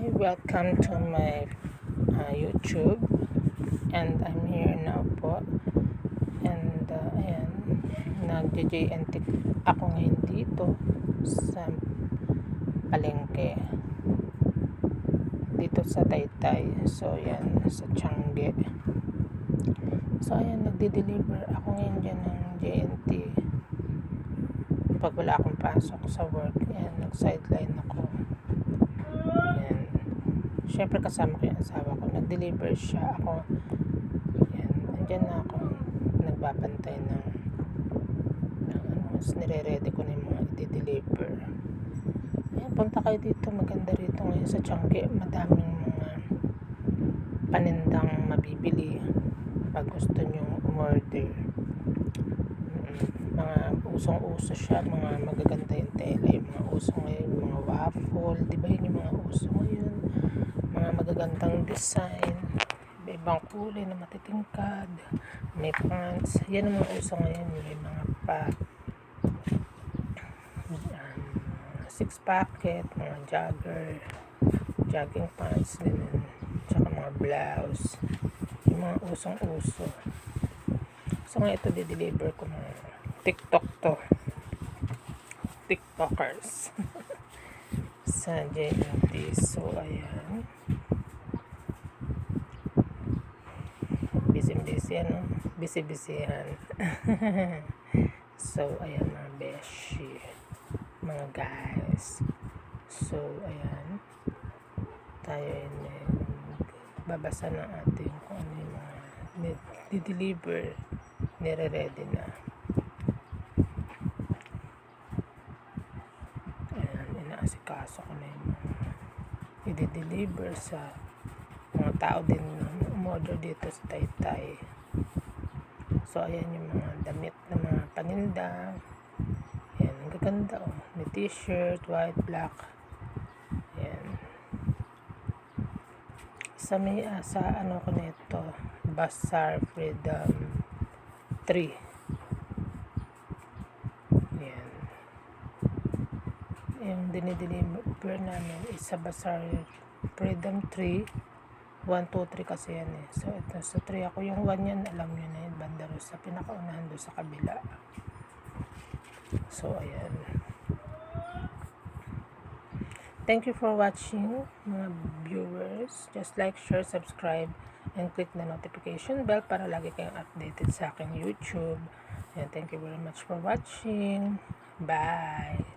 Hi, welcome to my uh, YouTube. And I'm here now po. And uh, ayan. nag-JNT ako ngayon dito sa palengke. Dito sa Taytay. So ayan. Sa Changi. So ayan. Nagde-deliver ako ngayon dyan ng JNT pag wala akong pasok sa work ayan. Nag-sideline ako. Siyempre kasama ko yung asawa ko. Nag-deliver siya. Ako, ayan, andyan na ako. Nagbabantay ng, ng ano, nire-ready ko na yung mga i-deliver. Ayan, punta kayo dito. Maganda rito ngayon sa Changi. Madaming mga panindang mabibili pag gusto nyo umorder. Mga usong-uso siya. Mga magaganda yung. Yung mga uso ngayon. Mga waffle. Di ba yun yung mga uso ngayon? Mga magagandang design. Iba-ibang kulay na matitingkad. May pants. Yan ang mga uso ngayon. May mga pa um, six packet, mga jogger, jogging pants, ganun. Tsaka mga blouse. Yung mga usong-uso. So nga ito di-deliver ko ng TikTok to. TikTokers. sa JNT. So, ayan. Busy-busy, ano? Busy-busyhan. so, ayan mga beshi. Mga guys. So, ayan. Tayo ay babasa ng ating kung ano yung mga di-deliver. Nire-ready na. Ayan, inaasikaso ko na yung mga i-deliver sa mga tao din na umorder dito sa Taytay. So, ayan yung mga damit na mga paninda. Ayan, ang gaganda oh. May t-shirt, white, black. Ayan. Sa may, ah, sa ano ko nito, Bazaar Freedom 3. Ayan. Yung dinideliver namin is sa Bazaar Freedom 3. 1, 2, 3 kasi yan eh. So, ito sa 3 ako. Yung 1 yan, alam nyo na yun. Banda ro sa pinakaunahan doon sa kabila. So, ayan. Thank you for watching, mga viewers. Just like, share, subscribe, and click the notification bell para lagi kayong updated sa aking YouTube. And thank you very much for watching. Bye!